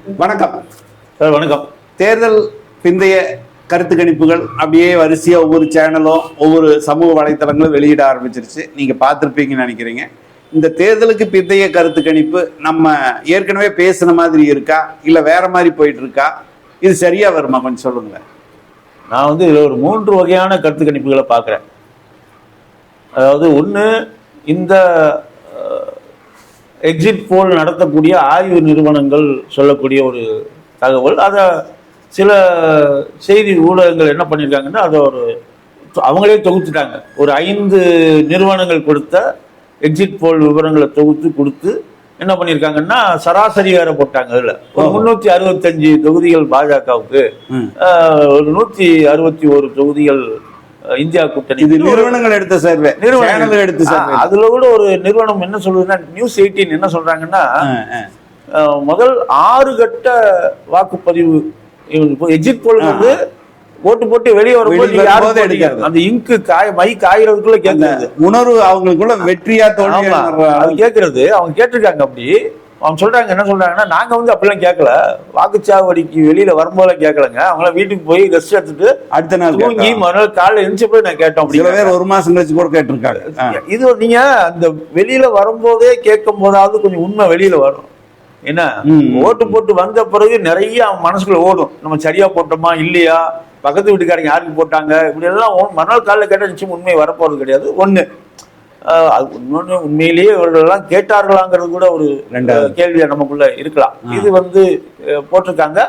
வணக்கம். சார் வணக்கம். தேர்தல் பிந்தைய கருத்து கணிப்புகள் அப்படியே வரிசையா ஒவ்வொரு சேனலும் ஒவ்வொரு சமூக வலைத்தளங்களும் வெளியிட ஆரம்பிச்சிருச்சு. நீங்க பார்த்துருப்பீங்கன்னு நினைக்கிறீங்க. இந்த தேர்தலுக்கு பிந்தைய கருத்து கணிப்பு நம்ம ஏற்கனவே பேசுன மாதிரி இருக்கா? இல்ல வேற மாதிரி போயிட்டு இருக்கா இது சரியா வருமா? கொஞ்சம் சொல்லுங்களேன். நான் வந்து இதில் ஒரு மூன்று வகையான கருத்து கணிப்புகளை பார்க்குறேன். அதாவது ஒன்று இந்த எக்ஸிட் போல் நடத்தக்கூடிய ஆய்வு நிறுவனங்கள் சொல்லக்கூடிய ஒரு தகவல். அதை சில செய்தி ஊடகங்கள் என்ன பண்ணியிருக்காங்கன்னா அதை ஒரு அவங்களே தொகுத்துட்டாங்க. ஒரு ஐந்து நிறுவனங்கள் கொடுத்த எக்ஸிட் போல் விவரங்களை தொகுத்து கொடுத்து என்ன பண்ணியிருக்காங்கன்னா சராசரி வேற போட்டாங்க அதில். ஒரு முந்நூற்றி அறுபத்தஞ்சு தொகுதிகள் பாஜகவுக்கு. ஒரு நூற்றி அறுபத்தி ஒரு தொகுதிகள் இந்தியா கூட்டணி. இது நிறுவனங்கள் எடுத்த சர்வே. சேனல் எடுத்த சர்வே. அதுல கூட ஒரு நிறுவனம் என்ன சொல்லுதுன்னா நியூஸ் எயிட்டீன் என்ன சொல்றாங்கன்னா முதல் ஆறு கட்ட வாக்குப்பதிவு எக்ஸிட் போல் வந்து ஓட்டு போட்டு வெளியே வரும்போது போட்டீங்க? எடுக்கிறது. அந்த இங்கு காய மை காயறதுக்குள்ள அந்த கேட்கறது உணர்வு அவங்களுக்குள்ள வெற்றியா தோல்வியா அது கேட்கறது அவங்க கேட்டிருக்காங்க அப்படி. அவங்க சொல்றாங்க என்ன சொல்றாங்கன்னா நாங்க வந்து அப்படிலாம் கேட்கல வாக்குச்சாவடிக்கு வெளியில வரும்போது கேட்கலங்க அவங்களாம் வீட்டுக்கு போய் ரெஸ்ட் எடுத்துட்டு அடுத்த நாள் தூங்கி. மறுநாள் காலைல எழுந்துச்ச போய் நான் கேட்டோம் அப்படி பேர் ஒரு மாசம் கழிச்சு கூட கேட்டிருக்காங்க. இது ஒரு- நீங்க அந்த வெளியில வரும்போதே கேட்கும் போதாவது கொஞ்சம் உண்மை வெளியில வரும். என்ன. ஓட்டு போட்டு வந்த பிறகு நிறைய அவன் மனசுக்குள்ள ஓடும். நம்ம சரியா போட்டோமா இல்லையா? பக்கத்து வீட்டுக்காரங்க யாருக்கு போட்டாங்க? இப்படி எல்லாம் மறுநாள் காலைல கேட்டால் நிச்சயம் உண்மை வரப்போறது கிடையாது. ஒண்ணு. இன்னொன்னு உண்மையிலேயே இவர்கள் எல்லாம் கேட்டார்களாங்கிறது கூட ஒரு கேள்வியா நமக்குள்ள இருக்கலாம். இது வந்து போட்டிருக்காங்க.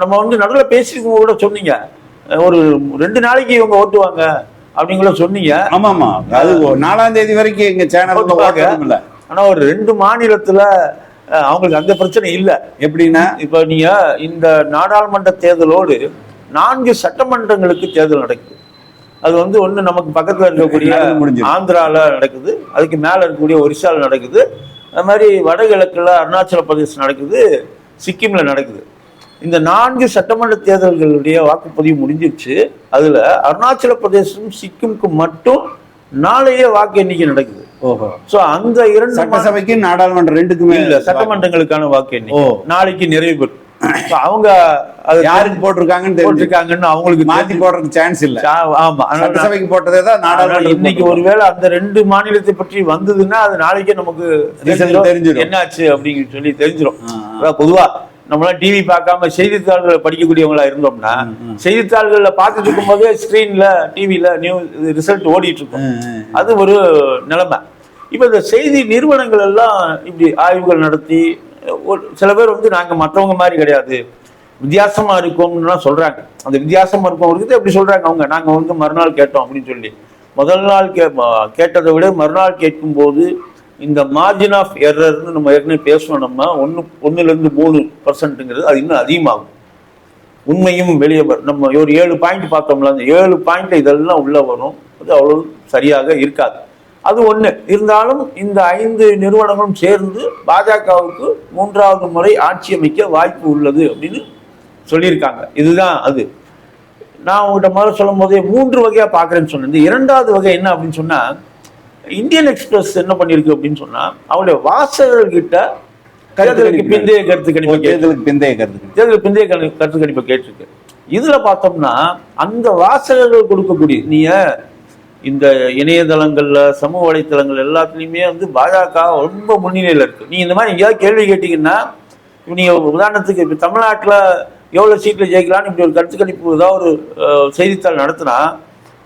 நம்ம வந்து நடுவில் பேசிக்கும் கூட சொன்னீங்க. ஒரு ரெண்டு நாளைக்கு இவங்க ஓட்டுவாங்க அப்படிங்கள சொன்னீங்க. ஆமா ஆமா அது நாலாம் தேதி வரைக்கும் எங்க. ஓட்டணும்ல. ஆனா ஒரு ரெண்டு மாநிலத்துல அவங்களுக்கு அந்த பிரச்சனை இல்ல. எப்படின்னா? இப்ப நீங்க இந்த நாடாளுமன்ற தேர்தலோடு நான்கு சட்டமன்றங்களுக்கு தேர்தல் நடக்குது. அது வந்து ஒண்ணு நமக்கு பக்கத்துல இருக்கக்கூடிய. ஆந்திரால நடக்குது அதுக்கு மேல இருக்கக்கூடிய ஒரிசால நடக்குது. அது மாதிரி வடகிழக்குல அருணாச்சல பிரதேசம் நடக்குது சிக்கிம்ல நடக்குது. இந்த நான்கு சட்டமன்ற தேர்தல்களுடைய வாக்குப்பதிவு முடிஞ்சிருச்சு. அதுல அருணாச்சல பிரதேசம் சிக்கிம்க்கு மட்டும் நாளையே வாக்கு எண்ணிக்கை நடக்குது. ஓஹோ. சோ அந்த இரண்டு சட்டசபைக்கு நாடாளுமன்றம் ரெண்டுக்குமே இல்ல சட்டமன்றங்களுக்கான வாக்கு எண்ணிக்கை. நாளைக்கு நிறைவு பெறும். So, அவங்க அது யாருக்கு போட்டிருக்காங்கன்னு தெரிஞ்சு. போட்டிருக்காங்கன்னு அவங்களுக்கு மாத்தி போடுறதுக்கு சான்ஸ் இல்ல. ஆமா. சட்டசபைக்கு போட்டதே தான் அதனால நாடாளுமன்றம் இன்னைக்கு ஒருவேளை அந்த ரெண்டு மாநிலத்தை பற்றி வந்ததுன்னா அது நாளைக்கே நமக்கு தெரிஞ்சிரும். தெரிஞ்சிரும். என்னாச்சு அப்படின்னு சொல்லி தெரிஞ்சிடும். பொதுவா நம்மளாம் டிவி பார்க்காம செய்தித்தாள்களை படிக்கக்கூடியவங்களா இருந்தோம்னா செய்தித்தாள்கள்ல பார்த்துட்டு இருக்கும்போதே ஸ்கிரீன்ல டிவில நியூஸ் ரிசல்ட் ஓடிட்டு இருக்கும் அது ஒரு நிலைமை. இப்ப இந்த செய்தி நிறுவனங்கள் எல்லாம் இப்படி ஆய்வுகள் நடத்தி சில பேர் வந்து நாங்கள் மற்றவங்க மாதிரி கிடையாது. வித்தியாசமாக இருக்கோம்னுலாம் சொல்கிறாங்க அந்த வித்தியாசமா இருக்கவங்களுக்கு எப்படி சொல்கிறாங்க அவங்க? நாங்கள் வந்து மறுநாள் கேட்டோம் அப்படின்னு சொல்லி. முதல் நாள் கே கேட்டதை விட மறுநாள் கேட்கும்போது இந்த மார்ஜின் ஆஃப் எரர்னு நம்ம ஏற்கனவே பேசணும் நம்ம. ஒன்று ஒன்றுலேருந்து மூணு பர்சன்ட்டுங்கிறது அது இன்னும் அதிகமாகும். உண்மையும் வெளியே வரும். நம்ம ஒரு ஏழு பாயிண்ட் பார்த்தோம்ல அந்த ஏழு பாயிண்ட் இதெல்லாம் உள்ளே வரும். அது அவ்வளோ சரியாக இருக்காது. அது ஒண்ணு. இருந்தாலும் இந்த ஐந்து நிறுவனங்களும் சேர்ந்து பாஜகவுக்கு மூன்றாவது முறை ஆட்சி அமைக்க வாய்ப்பு உள்ளது அப்படின்னு சொல்லியிருக்காங்க. இதுதான் அது. நான் உங்கள்கிட்ட முதல்ல சொல்லும் போதே மூன்று வகையா பார்க்குறேன்னு சொன்னேன். இந்த இரண்டாவது வகை என்ன அப்படின்னு சொன்னா இந்தியன் எக்ஸ்பிரஸ் என்ன பண்ணியிருக்கு அப்படின்னு சொன்னா அவருடைய வாசகர்கிட்ட தேர்தலுக்கு பிந்தைய கருத்து கணிப்பு தேர்தலுக்கு பிந்தைய கருத்து தேர்தல் பிந்தைய கருத்து கணிப்பை கேட்டிருக்கு. இதுல பார்த்தோம்னா அந்த வாசகர்கள் கொடுக்கக்கூடிய நீங்க இந்த இணையதளங்கள்ல சமூக வலைத்தளங்கள் எல்லாத்துலயுமே வந்து பாஜக ரொம்ப முன்னிலையில இருக்கு. நீங்க இந்த மாதிரி எங்கேயாவது கேள்வி கேட்டீங்கன்னா இப்ப நீங்க உதாரணத்துக்கு இப்ப தமிழ்நாட்டுல எவ்வளவு சீட்ல ஜெயிக்கலாம்னு இப்படி ஒரு கருத்து கணிப்பு ஏதாவது ஒரு செய்தித்தாள் நடத்தினா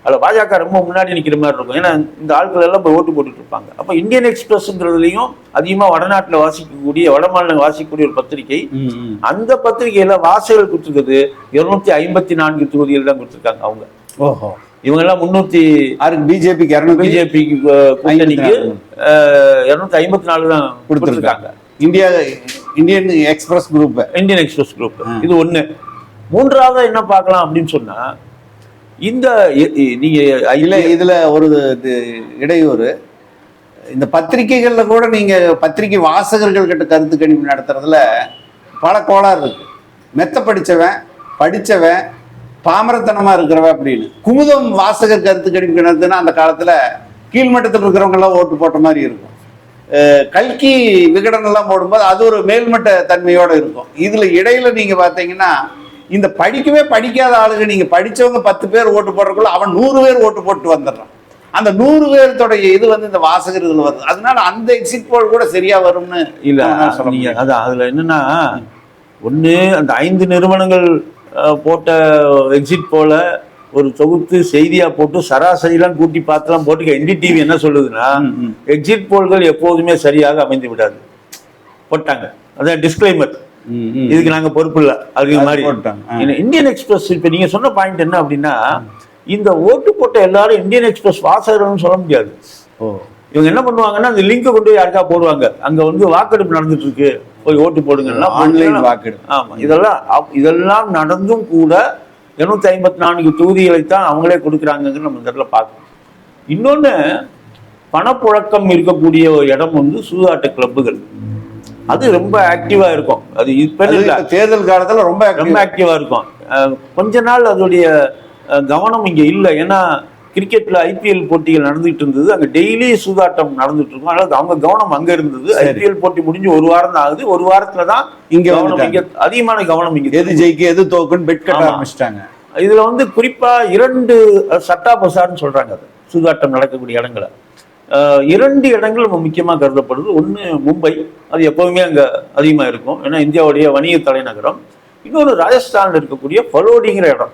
அதுல பாஜக ரொம்ப முன்னாடி நிக்கிற மாதிரி இருக்கும். ஏன்னா இந்த ஆட்கள் எல்லாம் போய் ஓட்டு போட்டுட்டு இருப்பாங்க. அப்ப இந்தியன் எக்ஸ்பிரஸ்ங்கிறதுலையும் அதிகமா வடநாட்டுல வாசிக்கக்கூடிய வட மாநிலம் வாசிக்கக்கூடிய ஒரு பத்திரிகை அந்த பத்திரிகையில வாசகர்கள் கொடுத்துருக்குது இருநூத்தி ஐம்பத்தி நான்கு தொகுதிகள் தான் கொடுத்துருக்காங்க அவங்க. ஓஹோ. இவங்க எல்லாம் முன்னூத்தி யாருக்கு பிஜேபிக்கு இருநூத்தி பிஜேபி கூட்டணிக்கு இருநூத்தி ஐம்பத்தி நாலு தான் கொடுத்துருக்காங்க. India Indian Express group. Indian Express group. இது ஒண்ணு. மூன்றாவது என்ன பார்க்கலாம் அப்படின்னு சொன்னா இந்த நீங்க இல்ல இதுல ஒரு இடையூறு. இந்த பத்திரிகைகள்ல கூட நீங்க பத்திரிகை வாசகர்கள் கிட்ட கருத்து கணிப்பு நடத்துறதுல பல கோளாறு இருக்கு. மெத்த படிச்சவன் படிச்சவன் பாமரத்தனமா இருக்கிறவன் அப்படின்னு. குமுதம் வாசகர் கருத்து கணிப்பு நடத்துனா அந்த காலத்துல கீழ்மட்டத்தில் இருக்கிறவங்க எல்லாம் ஓட்டு போட்ட மாதிரி இருக்கும். கல்கி விகடன் எல்லாம் போடும்போது அது ஒரு மேல்மட்ட தன்மையோட இருக்கும். இதுல இடையில நீங்க பாத்தீங்கன்னா இந்த படிக்கவே படிக்காத ஆளுங்க நீங்க படிச்சவங்க பத்து பேர் ஓட்டு போடுறதுக்குள்ள அவன் நூறு பேர் ஓட்டு போட்டு வந்துடுறான். அந்த நூறு பேர்த்தோடைய இது வந்து இந்த வாசகர்கள் வருது. அதனால அந்த எக்ஸிட் போல் கூட சரியா வரும்னு இல்ல. அதான் அதுல என்னன்னா ஒண்ணு அந்த ஐந்து நிறுவனங்கள் போட்ட எக்ஸிட் போல ஒரு தொகுத்து செய்தியா போட்டு சராசரிலாம் கூட்டி பார்த்துலாம் போட்டு என்டிடிவி என்ன சொல்லுதுன்னா. எக்ஸிட் போல்கள் எப்போதுமே சரியாக அமைந்து விடாது. போட்டாங்க. அதான் டிஸ்க்ளைமர். இதுக்கு நாங்க பொறுப்பு இல்ல. அது அது மாதிரி போட்டாங்க. இந்தியன் எக்ஸ்பிரஸ் இப்ப நீங்க சொன்ன பாயிண்ட் என்ன அப்படின்னா இந்த ஓட்டு போட்ட எல்லாரும் இந்தியன் எக்ஸ்பிரஸ் வாசகர்கள்னு சொல்ல முடியாது. இவங்க என்ன பண்ணுவாங்கன்னா அந்த லிங்கை கொண்டு போய் யாருக்கா போடுவாங்க? அங்க வந்து வாக்கெடுப்பு நடந்துட்டு இருக்கு. போய் ஓட்டு போடுங்கன்னா ஆன்லைன் வாக்கெடுப்பு ஆமா. இதெல்லாம் இதெல்லாம் நடந்தும் கூட இருநூத்தி ஐம்பத்தி நான்கு தொகுதிகளை தான் அவங்களே கொடுக்குறாங்கன்னு நம்ம இந்த இடத்துல பார்க்கணும். இன்னொன்னு பணப்புழக்கம் இருக்கக்கூடிய ஒரு இடம் வந்து சூதாட்ட கிளப்புகள். அது ரொம்ப ஆக்டிவா இருக்கும். அது இப்ப இல்ல. தேர்தல் காலத்துல ரொம்ப ரொம்ப. ஆக்டிவா இருக்கும். கொஞ்ச நாள் அதோடைய கவனம் இங்க இல்லை. ஏன்னா கிரிக்கெட்ல ஐபிஎல் போட்டிகள் நடந்துட்டு இருந்தது. அங்க டெய்லி சூதாட்டம் நடந்துட்டு இருக்கும். அதனால அவங்க கவனம் அங்க இருந்தது. ஐபிஎல் போட்டி முடிஞ்சு ஒரு வாரம் தான் ஆகுது. ஒரு வாரத்துல தான் இங்க கவனம். இங்க அதிகமான கவனம் இங்க எது ஜெயிக்க எது தோக்குன்னு பெட் கட்ட. ஆரம்பிச்சிட்டாங்க. இதுல வந்து குறிப்பா இரண்டு சட்டா பசார்னு சொல்றாங்க அது. சூதாட்டம் நடக்கக்கூடிய இடங்களை. இரண்டு இடங்கள் நம்ம முக்கியமா கருதப்படுது. ஒண்ணு மும்பை. அது எப்பவுமே அங்க அதிகமா இருக்கும். ஏன்னா இந்தியாவுடைய வணிக தலைநகரம். இன்னொரு ராஜஸ்தான்ல இருக்கக்கூடிய பலோடிங்கிற இடம்.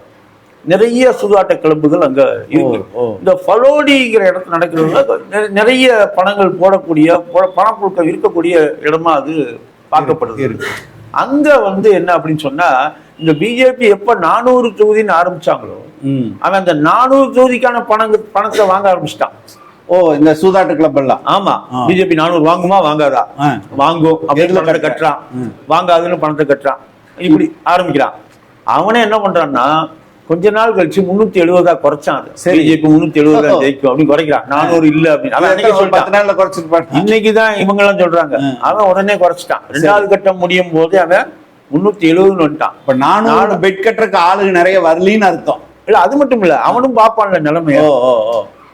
நிறைய சூதாட்ட கிளப்புகள் அங்க இருக்கு. இந்த பலோடிங்கிற இடத்துல நடக்கிறதுல நிற- நிறைய பணங்கள் போடக்கூடிய போட- பணப்புழக்கம் இருக்கக்கூடிய இடமா அது பார்க்கப்படுது. அங்க வந்து என்ன அப்படின்னு சொன்னா இந்த பிஜேபி எப்ப நானூறு தொகுதின்னு ஆரம்பிச்சாங்களோ. அவன் அந்த நானூறு தொகுதிக்கான பணங்க பணத்தை வாங்க ஆரம்பிச்சிட்டான் ஓ இந்த சூதாட்ட கிளப் எல்லாம் ஆமா. பிஜேபி நானூறு வாங்குமா வாங்காதா. வாங்கும் அப்படின்னு? கட்டுறான். வாங்காதுன்னு பணத்தை கட்டுறான் இப்படி ஆரம்பிக்கிறான் அவனே என்ன பண்றான்னா கொஞ்ச நாள் கழிச்சு முன்னூத்தி எழுபதா குறைச்சான் சரி. பிஜேபி முன்னூத்தி எழுபதா. ஜெயிக்கும் அப்படின்னு குறைக்கிறான். நானூறு இல்ல அப்படின்னு. குறைச்சிருப்பான் இன்னைக்குதான் இவங்க எல்லாம் சொல்றாங்க. அவன் உடனே குறைச்சிட்டான். ரெண்டாவது கட்டம் முடியும் போது அவன் முன்னூத்தி எழுபதுன்னு வந்துட்டான். இப்ப நானூறு பெட் கட்டுறதுக்கு ஆளுங்க நிறைய வரலின்னு அர்த்தம். இல்ல அது மட்டும் இல்ல. அவனும் பாப்பான்ல நிலைமைய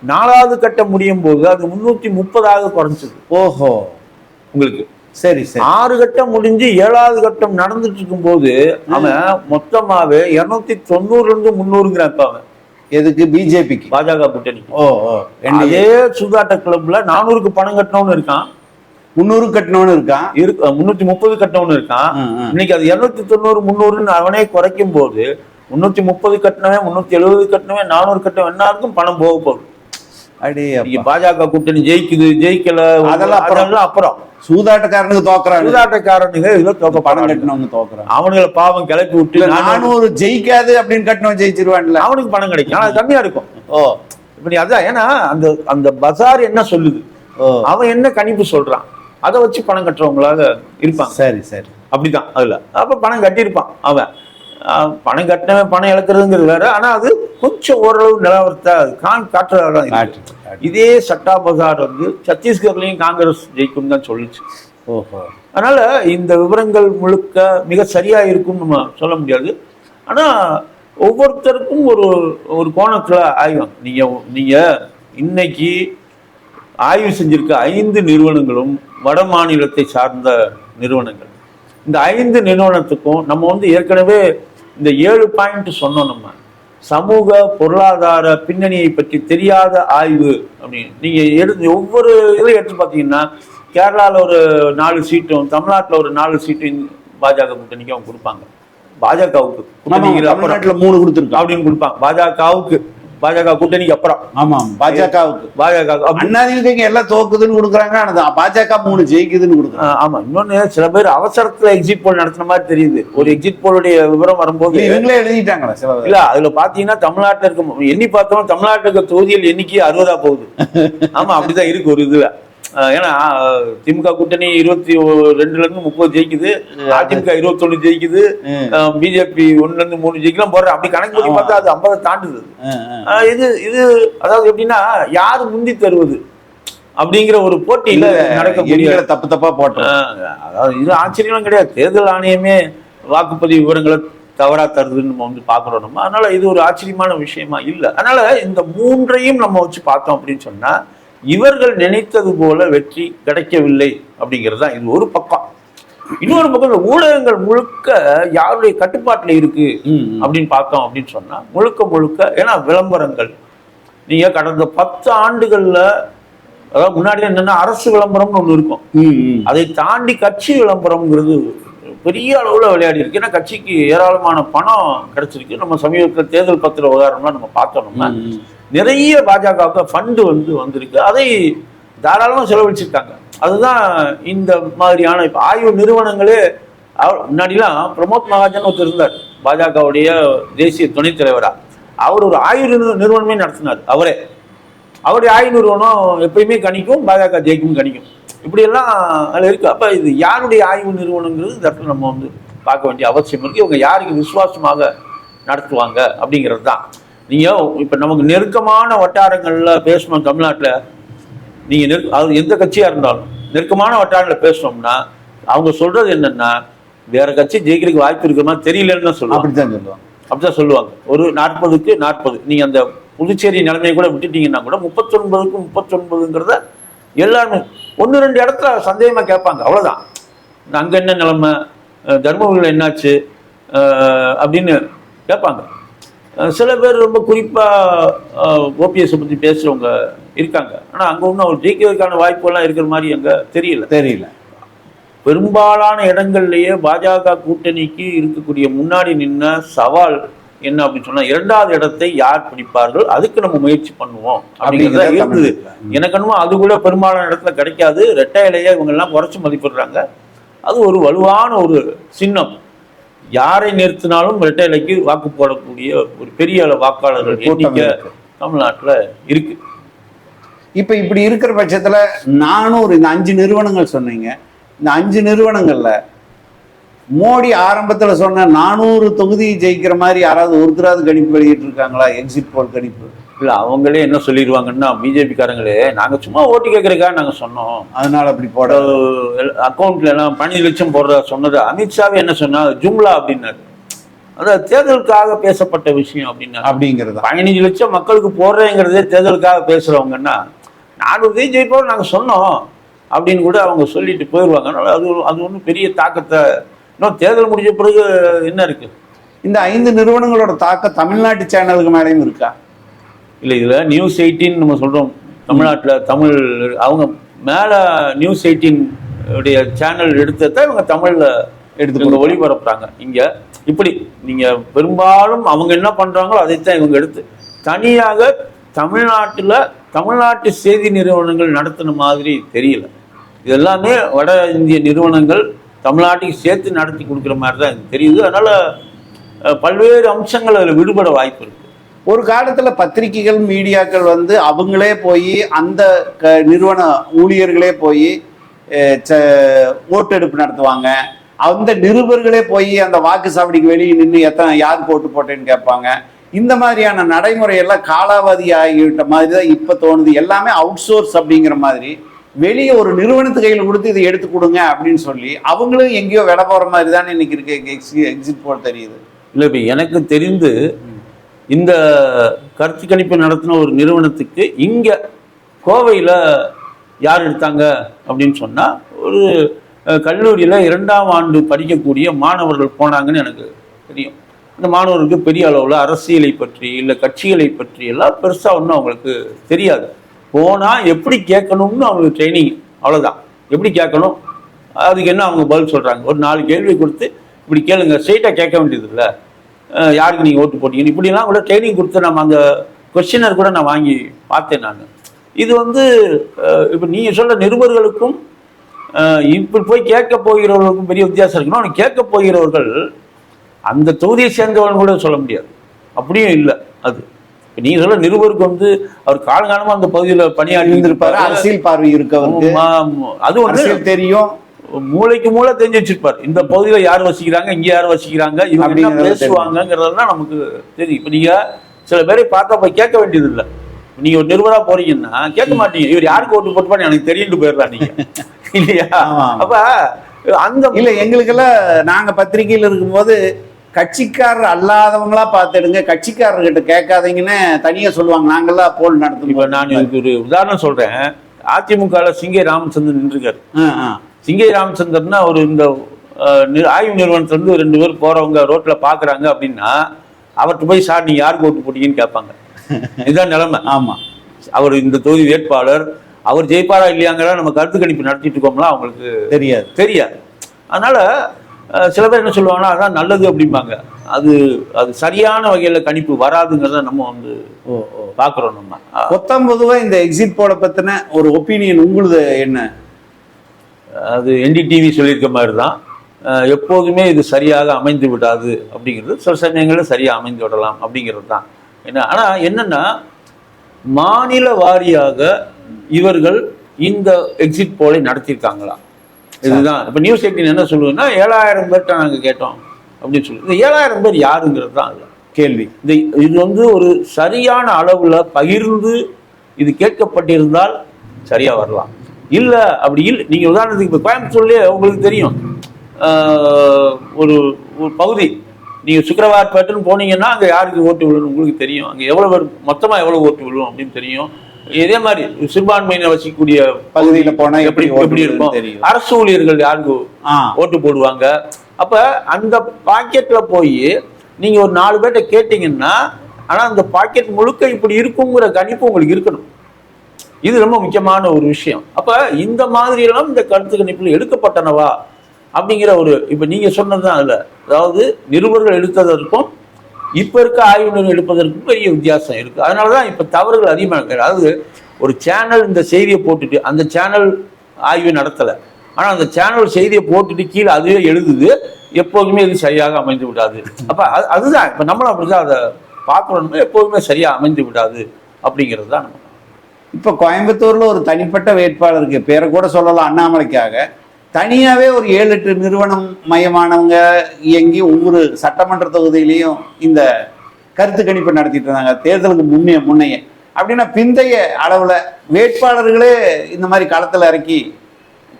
நாலாவது கட்டம் முடியும் போது அது முன்னூத்தி முப்பதாக குறைஞ்சது. ஓஹோ. உங்களுக்கு. சரி சரி. ஆறு கட்டம் முடிஞ்சு ஏழாவது கட்டம் நடந்துட்டு இருக்கும் போது அவன் மொத்தமாவே இருநூத்தி தொண்ணூறுல இருந்து முன்னூறுங்கிறான் இப்ப அவன். எதுக்கு? பிஜேபிக்கு பாஜக கூட்டணிக்கு. ஓ. அதே சூதாட்ட கிளப்ல நானூறுக்கு பணம் கட்டணும்னு இருக்கான். முந்நூறு கட்டணும்னு இருக்கான். இருக்கு முன்னூத்தி முப்பது கட்டணும்னு இருக்கான். இன்னைக்கு அது இருநூத்தி தொண்ணூறு முந்நூறுன்னு அவனே குறைக்கும் போது முன்னூத்தி முப்பது கட்டினவன் முன்னூத்தி எழுபது கட்டினவன் நானூறு கட்டவன் எல்லாருக்கும் பணம் போக போகுது. அடே. பாஜக கூட்டணி ஜெயிக்குது ஜெயிக்கல. அதெல்லாம் அப்புறம். அப்புறம். சூதாட்டக்காரனுக்கு தோக்குறாங்க சூதாட்டக்காரனுங்க இதுல தோக்க பணம் கட்டினவங்க தோக்குறாங்க. அவனுங்களை பாவம் கிளப்பி விட்டு நானூறு- ஜெயிக்காது அப்படின்னு கட்டணம் ஜெயிச்சிருவான்ல. அவனுக்கு பணம் கிடைக்கும். ஆனா அது கம்மியா இருக்கும். ஓ இப்ப நீ அதான் ஏன்னா அந்த அந்த பஜார் என்ன சொல்லுது? அவன் என்ன கணிப்பு சொல்றான்? அதை வச்சு பணம் கட்டுறவங்களாக இருப்பாங்க. சரி சரி. அப்படிதான் அதுல. அப்ப பணம் கட்டியிருப்பான் அவன். பணம் கட்டினவன் பணம் இழக்கிறதுங்கிறது வேற. ஆனா அது கொஞ்சம் ஓரளவு நிலவரத்தை அது. காட்டுறதா. காட்டு, காட்டு. இதே சட்டா பஜார் வந்து சத்தீஸ்கர்லயும் காங்கிரஸ் ஜெயிக்கும் தான் சொல்லுச்சு. ஓஹோ. அதனால இந்த விவரங்கள் முழுக்க மிக சரியா இருக்கும்னு நம்ம சொல்ல முடியாது. ஆனா ஒவ்வொருத்தருக்கும் ஒரு ஒரு கோணத்துல ஆய்வம் நீங்க நீங்க இன்னைக்கு ஆய்வு செஞ்சிருக்க ஐந்து நிறுவனங்களும் வட மாநிலத்தை சார்ந்த நிறுவனங்கள். இந்த ஐந்து நிறுவனத்துக்கும் நம்ம வந்து ஏற்கனவே இந்த ஏழு பாயிண்ட் சொன்னோம் நம்ம. சமூக பொருளாதார பின்னணியை பற்றி தெரியாத ஆய்வு அப்படின்னு. நீங்க எடுத்து ஒவ்வொரு இதில் எடுத்து பார்த்தீங்கன்னா கேரளால ஒரு நாலு சீட்டும் தமிழ்நாட்டுல ஒரு நாலு சீட்டும் பாஜக கூட்டணிக்கு அவங்க கொடுப்பாங்க. பாஜகவுக்கு. தமிழ்நாட்டுல மூணு கொடுத்துருக்கான் அப்படின்னு கொடுப்பாங்க. பாஜகவுக்கு. பாஜக கூட்டணிக்கு அப்புறம். ஆமாம் பாஜகவுக்கு பாஜக அண்ணாதிமுக எல்லாம் தோக்குதுன்னு கொடுக்குறாங்க ஆனா பாஜக மூணு ஜெயிக்குதுன்னு கொடுக்குறாங்க. ஆமா. இன்னொன்னு சில பேர் அவசரத்துல எக்ஸிட் போல் நடத்தின மாதிரி தெரியுது. ஒரு எக்ஸிட் போலுடைய விவரம் வரும்போது இவங்களே எழுதிட்டாங்களா சில? இல்ல அதுல பாத்தீங்கன்னா தமிழ்நாட்டுல இருக்க எண்ணி பார்த்தோம் தமிழ்நாட்டுல இருக்க தொகுதியில் எண்ணிக்கை அறுபதா போகுது. ஆமா அப்படிதான் இருக்கு ஒரு இதுல. ஏன்னா திமுக கூட்டணி இருபத்தி ரெண்டுல இருந்து முப்பது ஜெயிக்குது. அதிமுக இருபத்தொன்னு ஜெயிக்குது. பிஜேபி ஒண்ணுல இருந்து மூணு ஜெயிக்கலாம். போடுற அப்படி கணக்கு பண்ணி பார்த்தா அது ஐம்பதை தாண்டுது. இது இது அதாவது எப்படின்னா யாரு முந்தி தருவது அப்படிங்கிற ஒரு போட்டியில நடக்கக்கூடிய தப்பு தப்பா போட்டோம். ஆஹ் அதாவது இது ஆச்சரியம் கிடையாது. தேர்தல் ஆணையமே வாக்குப்பதிவு விவரங்களை தவறா தருதுன்னு நம்ம வந்து பாக்குறோம் நம்ம அதனால இது ஒரு ஆச்சரியமான விஷயமா இல்ல. அதனால இந்த மூன்றையும் நம்ம வச்சு பார்த்தோம் அப்படின்னு சொன்னா இவர்கள் நினைத்தது போல வெற்றி கிடைக்கவில்லை அப்படிங்கிறது தான் இது ஒரு பக்கம் இன்னொரு பக்கம் ஊடகங்கள் முழுக்க யாருடைய கட்டுப்பாட்டுல இருக்கு. அப்படின்னு பார்த்தோம் அப்படின்னு சொன்னா முழுக்க முழுக்க ஏன்னா விளம்பரங்கள் நீங்க கடந்த பத்து ஆண்டுகள்ல அதாவது முன்னாடி என்னன்னா அரசு விளம்பரம்னு ஒண்ணு இருக்கும். அதை தாண்டி கட்சி விளம்பரம்ங்கிறது பெரிய அளவுல விளையாடி இருக்கு ஏன்னா கட்சிக்கு ஏராளமான பணம் கிடைச்சிருக்கு நம்ம சமீபத்தில் தேர்தல் பத்திர உதாரணமா நம்ம பார்த்தோம் நம்ம ம், ம். நிறைய பாஜகவுக்கு ஃபண்டு வந்து வந்திருக்கு. அதை தாராளமாக செலவழிச்சிருக்காங்க. அதுதான் இந்த மாதிரியான இப்போ ஆய்வு நிறுவனங்களே அவர் முன்னாடிலாம் பிரமோத் மகாஜன் ஒருத்தர் இருந்தார். பாஜகவுடைய தேசிய துணைத் தலைவராக அவர் ஒரு ஆய்வு நிறுவனமே நடத்தினார் அவரே. அவருடைய ஆய்வு நிறுவனம் எப்பயுமே கணிக்கும் பாஜக ஜெயிக்கும் கணிக்கும். இப்படியெல்லாம் அதில் இருக்குது அப்போ இது யாருடைய ஆய்வு நிறுவனங்கிறது இந்த இடத்துல நம்ம வந்து பார்க்க வேண்டிய அவசியம் இருக்குது இவங்க யாருக்கு விசுவாசமாக நடத்துவாங்க அப்படிங்கிறது தான். நீங்கள் இப்போ நமக்கு நெருக்கமான வட்டாரங்களில் பேசணும் தமிழ்நாட்டில். நீங்கள் நெரு அது எந்த கட்சியாக இருந்தாலும் நெருக்கமான வட்டாரங்களில் பேசணும்னா அவங்க சொல்றது என்னன்னா வேற கட்சி ஜெயிக்கிறதுக்கு வாய்ப்பு இருக்கிற மாதிரி தெரியலன்னு சொல்லுவாங்க. அப்படித்தான் சொல்லுவாங்க. அப்படிதான் சொல்லுவாங்க. ஒரு நாற்பதுக்கு நாற்பது. நீங்க அந்த புதுச்சேரி நிலைமையை கூட விட்டுட்டீங்கன்னா கூட முப்பத்தொன்பதுக்கு முப்பத்தொன்பதுங்கிறத எல்லாருமே ஒன்று ரெண்டு இடத்துல சந்தேகமா கேட்பாங்க. அவ்வளவுதான். அங்க என்ன நிலைமை? தர்மபுரியில் என்னாச்சு? அப்படின்னு கேட்பாங்க. சில பேர் ரொம்ப குறிப்பா ஓபிஎஸ் பத்தி பேசுறவங்க இருக்காங்க. ஆனா அங்க ஒன்றும் அவர் ஜெயிக்கிறதுக்கான வாய்ப்புகள்லாம் இருக்கிற மாதிரி அங்க தெரியல. தெரியல. பெரும்பாலான இடங்கள்லயே பாஜக கூட்டணிக்கு இருக்கக்கூடிய முன்னாடி நின்ன சவால் என்ன அப்படின்னு சொன்னா இரண்டாவது இடத்தை யார் பிடிப்பார்கள்? அதுக்கு நம்ம முயற்சி பண்ணுவோம் அப்படிங்கிறத இருந்தது. எனக்கு என்னமோ அது கூட பெரும்பாலான இடத்துல கிடைக்காது. ரெட்டை இலையை இவங்க எல்லாம் குறைச்சு மதிப்பிடுறாங்க. அது ஒரு வலுவான ஒரு சின்னம். யாரை நிறுத்தினாலும் ரெட்டை இலைக்கு வாக்கு போடக்கூடிய ஒரு பெரிய அளவு வாக்காளர்கள் ஒரு எண்ணிக்கை. தமிழ்நாட்டுல இருக்கு. இப்ப இப்படி இருக்கிற பட்சத்துல நானூறு இந்த அஞ்சு நிறுவனங்கள் சொன்னீங்க. இந்த அஞ்சு நிறுவனங்கள்ல மோடி ஆரம்பத்துல சொன்ன நானூறு தொகுதி ஜெயிக்கிற மாதிரி யாராவது ஒருத்தராவது கணிப்பு வெளியிட்டு இருக்காங்களா எக்ஸிட் போல் கணிப்பு. இல்ல அவங்களே என்ன சொல்லிடுவாங்கன்னா பிஜேபி காரங்களே நாங்க சும்மா ஓட்டு கேட்கறதுக்காக நாங்க சொன்னோம். அதனால அப்படி போட அக்கௌண்ட்ல எல்லாம் பன்னெண்டு லட்சம் போடுற சொன்னது. அமித்ஷாவே என்ன சொன்னா ஜும்லா அப்படின்னாரு. அதாவது தேர்தலுக்காக பேசப்பட்ட விஷயம் அப்படின்னா அப்படிங்கிறதா? பதினஞ்சு லட்சம் மக்களுக்கு போடுறேங்கிறதே தேர்தலுக்காக பேசுறவங்கன்னா நானூறு தேதி ஜெயிப்போம் நாங்க சொன்னோம் அப்படின்னு கூட அவங்க சொல்லிட்டு போயிடுவாங்க அதனால அது அது ஒன்றும் பெரிய தாக்கத்தை இன்னும் தேர்தல் முடிஞ்ச பிறகு என்ன இருக்கு? இந்த ஐந்து நிறுவனங்களோட தாக்கம் தமிழ்நாட்டு சேனலுக்கு மேலேயும் இருக்கா? இல்லை இதில் நியூஸ் எயிட்டின் நம்ம சொல்கிறோம் தமிழ்நாட்டில் தமிழ் அவங்க மேலே நியூஸ் எயிட்டின் உடைய சேனல் எடுத்ததை இவங்க தமிழில் எடுத்து ஒளிபரப்புறாங்க. இங்கே இப்படி நீங்கள் பெரும்பாலும் அவங்க என்ன பண்ணுறாங்களோ அதைத்தான் இவங்க எடுத்து தனியாக தமிழ்நாட்டில் தமிழ்நாட்டு செய்தி நிறுவனங்கள் நடத்தின மாதிரி தெரியல. இது எல்லாமே வட இந்திய நிறுவனங்கள் தமிழ்நாட்டுக்கு சேர்த்து நடத்தி கொடுக்குற மாதிரி தான் எனக்கு தெரியுது. அதனால் பல்வேறு அம்சங்கள் அதில் விடுபட வாய்ப்பு இருக்குது ஒரு காலத்துல பத்திரிகைகள் மீடியாக்கள் வந்து அவங்களே போய் அந்த க நிறுவன ஊழியர்களே போய் ஓட்டெடுப்பு நடத்துவாங்க. அந்த நிருபர்களே போய் அந்த வாக்கு சாவடிக்கு வெளியே நின்று எத்தனை யார் ஓட்டு போட்டேன்னு கேட்பாங்க. இந்த மாதிரியான நடைமுறையெல்லாம் காலாவதி ஆகிவிட்ட மாதிரி தான் இப்போ தோணுது. எல்லாமே அவுட் சோர்ஸ் அப்படிங்கிற மாதிரி. வெளியே ஒரு நிறுவனத்து கையில் கொடுத்து இதை எடுத்து கொடுங்க அப்படின்னு சொல்லி அவங்களும் எங்கேயோ விட போகிற மாதிரி தானே இன்னைக்கு இருக்க எக்ஸிட் போல் தெரியுது. இல்லை இப்போ எனக்கு தெரிந்து இந்த கருத்து கணிப்பு நடத்தின ஒரு நிறுவனத்துக்கு இங்கே கோவையில் யார் எடுத்தாங்க அப்படின்னு சொன்னால் ஒரு கல்லூரியில் இரண்டாம் ஆண்டு படிக்கக்கூடிய மாணவர்கள் போனாங்கன்னு எனக்கு தெரியும். இந்த மாணவர்களுக்கு பெரிய அளவில் அரசியலை பற்றி இல்லை கட்சிகளை பற்றி எல்லாம் பெருசாக ஒன்றும் அவங்களுக்கு தெரியாது. போனால் எப்படி கேட்கணும்னு அவங்களுக்கு ட்ரைனிங் அவ்வளோதான் எப்படி கேட்கணும்? அதுக்கு என்ன அவங்க பதில் சொல்கிறாங்க ஒரு நாலு கேள்வி கொடுத்து இப்படி கேளுங்க ஸ்ட்ரெயிட்டாக கேட்க வேண்டியது இல்லை யாருக்கு நீங்கள் ஓட்டு போட்டீங்கன்னு? இப்படிலாம் கூட ட்ரைனிங் கொடுத்து நம்ம அந்த கொஸ்டினர் கூட நான் வாங்கி பார்த்தேன் நான். இது வந்து இப்போ நீங்கள் சொல்ற நிருபர்களுக்கும் இப்படி போய் கேட்க போகிறவர்களுக்கும் பெரிய வித்தியாசம் இருக்குன்னா அவனுக்கு கேட்க போகிறவர்கள் அந்த தொகுதியை சேர்ந்தவன் கூட சொல்ல முடியாது. அப்படியும் இல்லை அது. நீங்கள் சொல்ல நிருபருக்கு வந்து அவர் காலங்காலமாக அந்த பகுதியில் பணியாற்றி இருந்திருப்பாரு அரசியல் பார்வை ஆமா, அது அரசியல் தெரியும். மூளைக்கு மூளை தெரிஞ்சு வச்சிருப்பார். இந்த பகுதியில யார் வசிக்கிறாங்க இங்க யார் வசிக்கிறாங்க இவங்க என்ன அப்படிங்கிறது பேசுவாங்கங்கிறதெல்லாம் நமக்கு தெரியும். இப்ப நீங்க சில பேரை பார்த்தா போய் கேட்க வேண்டியது இல்ல நீங்க ஒரு நிருபரா போறீங்கன்னா கேட்க மாட்டீங்க. இவர் யாருக்கு ஓட்டு போட்டுப்பான்னு எனக்கு தெரியும்னு போயிடலாம் நீங்க. இல்லையா. அப்ப அந்த இல்ல எங்களுக்கெல்லாம் நாங்க பத்திரிகையில் இருக்கும்போது கட்சிக்காரர் அல்லாதவங்களா பார்த்துடுங்க. கட்சிக்காரர்கிட்ட கேட்காதீங்கன்னு தனியா சொல்லுவாங்க. நாங்கெல்லாம் போல் நடத்தும் இப்ப நான் இதுக்கு ஒரு உதாரணம் சொல்றேன். அதிமுக சிங்கை ராமச்சந்திரன் ஆ. சிங்கை ராமச்சந்திரன்னா ஒரு இந்த ஆய்வு நிறுவனத்துல இருந்து ரெண்டு பேர் போறவங்க ரோட்ல பாக்குறாங்க அப்படின்னா அவர்கிட்ட போய் சார் நீங்க யாருக்கு ஓட்டு போட்டீங்கன்னு கேட்பாங்க. இதுதான் நிலைமை. ஆமா. அவர் இந்த தொகுதி வேட்பாளர் அவர் ஜெயிப்பாரா இல்லையாங்கிற நம்ம கருத்து கணிப்பு நடத்திட்டு இருக்கோம்னா அவங்களுக்கு தெரியாது. தெரியாது. அதனால சில பேர் என்ன சொல்லுவாங்கன்னா அதான் நல்லது அப்படிம்பாங்க. அது அது சரியான வகையில கணிப்பு வராதுங்கிறத நம்ம வந்து பாக்குறோம் நம்ம. பொதுவா இந்த எக்ஸிட் போல பத்தின ஒரு ஒப்பீனியன் உங்களுது என்ன? அது என்டிடிவி சொல்லியிருக்க மாதிரி தான் எப்போதுமே இது சரியாக அமைந்து விடாது அப்படிங்கிறது சில சமயங்களில் சரியாக அமைந்து விடலாம் அப்படிங்கிறது தான் என்ன ஆனால் என்னன்னா மாநில வாரியாக இவர்கள் இந்த எக்ஸிட் போலை நடத்தியிருக்காங்களா? இதுதான். இப்போ நியூஸ் எயிட்டின் என்ன சொல்லுதுன்னா ஏழாயிரம் பேர்கிட்ட நாங்கள் கேட்டோம் அப்படின்னு சொல்லி. இந்த ஏழாயிரம் பேர் யாருங்கிறது தான் அது கேள்வி. இந்த இது வந்து ஒரு சரியான அளவுல பகிர்ந்து இது கேட்கப்பட்டிருந்தால் சரியா வரலாம். இல்ல அப்படி இல்லை. நீங்க உதாரணத்துக்கு இப்போ கோயம்புத்தூர்லயே உங்களுக்கு தெரியும். ஒரு ஒரு பகுதி. நீங்க சுக்கரவார்பேட்டைன்னு போனீங்கன்னா அங்க யாருக்கு ஓட்டு விழும் உங்களுக்கு தெரியும். அங்க எவ்வளவு பேர் மொத்தமா எவ்வளவு ஓட்டு விழும் அப்படின்னு தெரியும். இதே மாதிரி சிறுபான்மையினர் வசிக்கக்கூடிய பகுதியில போனா எப்படி எப்படி இருக்கும்? அரசு ஊழியர்கள் யாருக்கு ஓட்டு போடுவாங்க? அப்ப அந்த பாக்கெட்ல போய் நீங்க ஒரு நாலு பேர்ட்ட கேட்டீங்கன்னா ஆனா அந்த பாக்கெட் முழுக்க இப்படி இருக்குங்கிற கணிப்பு உங்களுக்கு இருக்கணும். இது ரொம்ப முக்கியமான ஒரு விஷயம். அப்ப இந்த மாதிரி எல்லாம் இந்த கருத்து கணிப்புல எடுக்கப்பட்டனவா? அப்படிங்கிற ஒரு இப்ப நீங்க சொன்னதுதான் அதுல. அதாவது நிருபர்கள் எடுத்ததற்கும் இப்ப இருக்க ஆய்வுகள் எடுப்பதற்கும் பெரிய வித்தியாசம் இருக்கு. அதனாலதான் இப்ப தவறுகள் அதிகமாக அதாவது ஒரு சேனல் இந்த செய்தியை போட்டுட்டு அந்த சேனல் ஆய்வு நடத்தல. ஆனா அந்த சேனல் செய்தியை போட்டுட்டு கீழே அதுவே எழுதுது. எப்போதுமே இது சரியாக அமைந்து விடாது. அப்ப அது- அதுதான். இப்ப நம்மளும் அப்படிதான் அதை பார்க்கணும் எப்போதுமே சரியா அமைந்து விடாது. அப்படிங்கிறது தான் நம்ம இப்போ கோயம்புத்தூரில் ஒரு தனிப்பட்ட வேட்பாளருக்கு பேரை கூட சொல்லலாம் அண்ணாமலைக்காக. தனியாகவே ஒரு ஏழு எட்டு நிறுவனம் மயமானவங்க இயங்கி ஒவ்வொரு சட்டமன்ற தொகுதியிலையும் இந்த கருத்து கணிப்பு நடத்திட்டு இருந்தாங்க. தேர்தலுக்கு முன்னே முன்னைய. அப்படின்னா பிந்தைய அளவில் வேட்பாளர்களே இந்த மாதிரி களத்தில் இறக்கி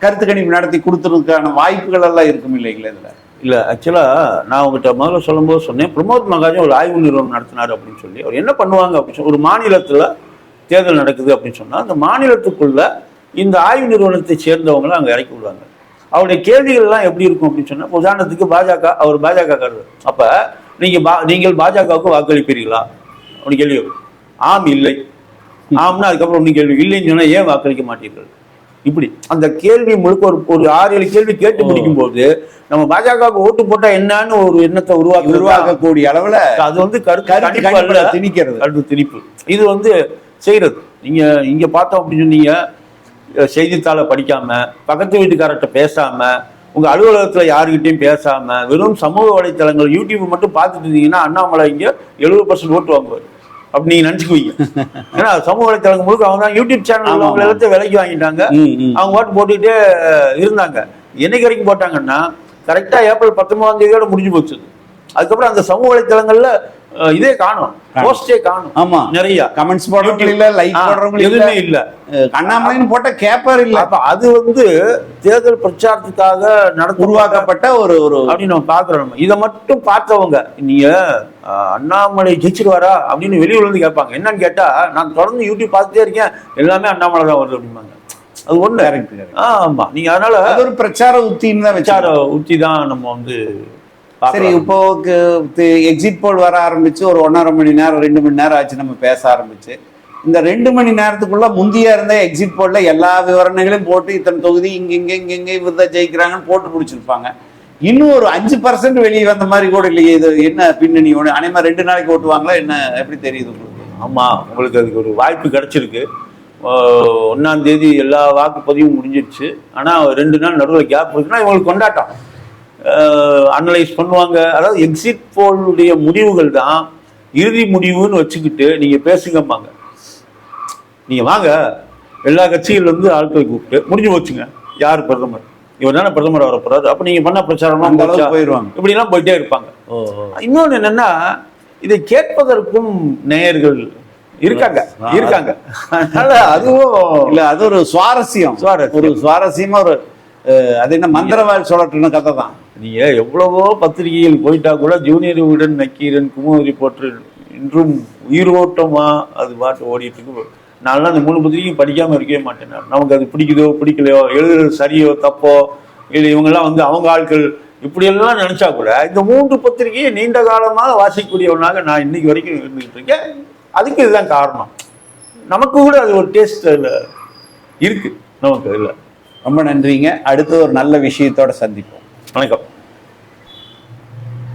கருத்து கணிப்பு நடத்தி கொடுத்துறதுக்கான வாய்ப்புகள் எல்லாம் இருக்கும் இல்லைங்களா இதில்? இல்லை ஆக்சுவலாக நான் உங்ககிட்ட முதல்ல சொல்லும்போது சொன்னேன் பிரமோத் மகாஜன் ஒரு ஆய்வு நிறுவனம் நடத்தினார் அப்படின்னு சொல்லி. அவர் என்ன பண்ணுவாங்க அப்படின்னு சொல்லி ஒரு மாநிலத்தில் தேர்தல் நடக்குது அப்படின்னு சொன்னா அந்த மாநிலத்துக்குள்ள இந்த ஆய்வு நிறுவனத்தை சேர்ந்தவங்களை அங்க இறக்கி விடுவாங்க. அவருடைய கேள்விகள் எல்லாம் எப்படி இருக்கும் அப்படின்னு சொன்னா உதாரணத்துக்கு பாஜக அவர் பாஜக காரர். அப்ப நீங்க பா- நீங்கள் பாஜகவுக்கு வாக்களிப்பீர்களா? அப்படின்னு கேள்வி. ஆம் இல்லை. ஆம்னா அதுக்கப்புறம் ஒன்றும் கேள்வி. இல்லைன்னு சொன்னா ஏன் வாக்களிக்க மாட்டீர்கள்? இப்படி. அந்த கேள்வி முழுக்க ஒரு ஒரு ஆறு ஏழு கேள்வி கேட்டு முடிக்கும் போது நம்ம பாஜகவுக்கு ஓட்டு போட்டா என்னன்னு ஒரு எண்ணத்தை உருவாக்க உருவாக்கக்கூடிய அளவுல அது வந்து கருத்து. திணிக்கிறது. கருத்து திணிப்பு. இது வந்து செய்யறது. நீங்க இங்க பார்த்தோம் அப்படின்னு சொன்னீங்க செய்தித்தாளை படிக்காம பக்கத்து வீட்டுக்காரர்கிட்ட பேசாம உங்க அலுவலகத்துல யாருக்கிட்டையும் பேசாம வெறும் சமூக வலைத்தளங்கள் யூடியூப் மட்டும் பார்த்துட்டு இருந்தீங்கன்னா அண்ணாமலை இங்க எழுபது பர்சன்ட் ஓட்டு வாங்குவார். அப்படி நீங்க நினைச்சுக்குவீங்க. ஏன்னா சமூக வலைத்தளங்கள் முழுக்க அவங்க தான் யூடியூப் சேனல் அவங்க எல்லாத்தையும் விலைக்கு வாங்கிட்டாங்க. அவங்க ஓட்டு போட்டுக்கிட்டே இருந்தாங்க. என்னைக்கு வரைக்கும் போட்டாங்கன்னா கரெக்டா ஏப்ரல் பத்தொன்பதாம் தேதியோட முடிஞ்சு போச்சு. அதுக்கப்புறம் அந்த சமூக வலைத்தளங்கள்ல இதே காணும். போஸ்டே காணும். ஆமா. நிறைய. கமெண்ட்ஸ் போடுறவங்க இல்ல லைக் போடுறவங்க எதுவுமே இல்ல. அண்ணாமலைன்னு போட்ட கேப்பர் இல்ல. அப்ப அது வந்து தேர்தல் பிரச்சாரத்துக்காக நடத்த உருவாக்கப்பட்ட ஒரு ஒரு அப்படின்னு நம்ம பாக்குறோம் இதை மட்டும் பார்த்தவங்க நீங்க அண்ணாமலை ஜெயிச்சிருவாரா அப்படின்னு வெளியூர்ல இருந்து கேட்பாங்க. என்னன்னு கேட்டா நான் தொடர்ந்து யூடியூப் பார்த்துட்டே இருக்கேன். எல்லாமே அண்ணாமலை தான் வருது அப்படிம்பாங்க. அது ஒண்ணு. ஆமா. நீங்க அதனால அது ஒரு பிரச்சார உத்தின்னு தான் பிரச்சார உத்தி தான் நம்ம வந்து சரி. இப்போ எக்ஸிட் போல் வர ஆரம்பிச்சு ஒரு ஒன்றரை மணி நேரம் ரெண்டு மணி நேரம் ஆச்சு நம்ம பேச ஆரம்பிச்சு. இந்த ரெண்டு மணி நேரத்துக்குள்ள முந்தியா இருந்த எக்ஸிட் போல்ல எல்லா விவரங்களையும் போட்டு இத்தனை தொகுதி இங்க இங்க இங்க இங்க இவர் தான் ஜெயிக்கிறாங்கன்னு போட்டு பிடிச்சிருப்பாங்க. இன்னும் ஒரு அஞ்சு பர்சன்ட் வெளியே வந்த மாதிரி கூட இல்லையே இது என்ன பின்னணி ஒன்று அனைமா ரெண்டு நாளைக்கு ஓட்டுவாங்களா என்ன எப்படி தெரியுது உங்களுக்கு? ஆமா உங்களுக்கு அதுக்கு ஒரு வாய்ப்பு கிடைச்சிருக்கு. ஒண்ணாம் தேதி எல்லா வாக்குப்பதிவும் முடிஞ்சிருச்சு. ஆனா ரெண்டு நாள் நடுவில் கேப் இருக்குன்னா இவங்களுக்கு கொண்டாட்டம். அனலைஸ் பண்ணுவாங்க. அதாவது எக்ஸிட் போலுடைய முடிவுகள் தான் இறுதி முடிவுன்னு வச்சுக்கிட்டு நீங்க பேசுங்கம்பாங்க. நீங்க வாங்க. எல்லா கட்சிகள் வந்து ஆட்களை கூப்பிட்டு முடிஞ்சு போச்சுங்க. யார் பிரதமர்? இவர் தானே பிரதமர் வர போறாரு. அப்ப நீங்க பண்ண பிரச்சாரம்லாம் அந்த அளவுக்கு போச்சா? போயிருவாங்க. இப்படி எல்லாம் போயிட்டே இருப்பாங்க. இன்னொன்னு என்னன்னா இதை கேட்பதற்கும் நேயர்கள் இருக்காங்க. இருக்காங்க. அதனால அதுவும் இல்ல அது ஒரு சுவாரஸ்யம். ஒரு சுவாரஸ்யமா ஒரு அது என்ன மந்திரவாள் சொல்லட்டுன கதை தான். நீங்க எவ்வளவோ பத்திரிகைகள் போயிட்டா கூட ஜூனியர் உடன் நக்கீரன் குமுதி போற்று இன்றும் உயிரோட்டமா அது பாட்டு ஓடிட்டு இருக்கு. நான்லாம் அந்த மூணு பத்திரிகையும் படிக்காம இருக்கவே மாட்டேன். நமக்கு அது பிடிக்குதோ பிடிக்கலையோ எழுதுறது சரியோ தப்போ இல்லை இவங்கெல்லாம் வந்து அவங்க ஆட்கள் இப்படியெல்லாம் நினைச்சா கூட இந்த மூன்று பத்திரிகையை நீண்ட காலமாக வாசிக்கக்கூடியவனாக நான் இன்னைக்கு வரைக்கும் இருந்துகிட்டு இருக்கேன். அதுக்கு இதுதான் காரணம். நமக்கு கூட அது ஒரு டேஸ்ட் இருக்கு. நமக்கு இல்லை ரொம்ப நன்றிங்க. அடுத்து ஒரு நல்ல விஷயத்தோட சந்திப்போம். வணக்கம்.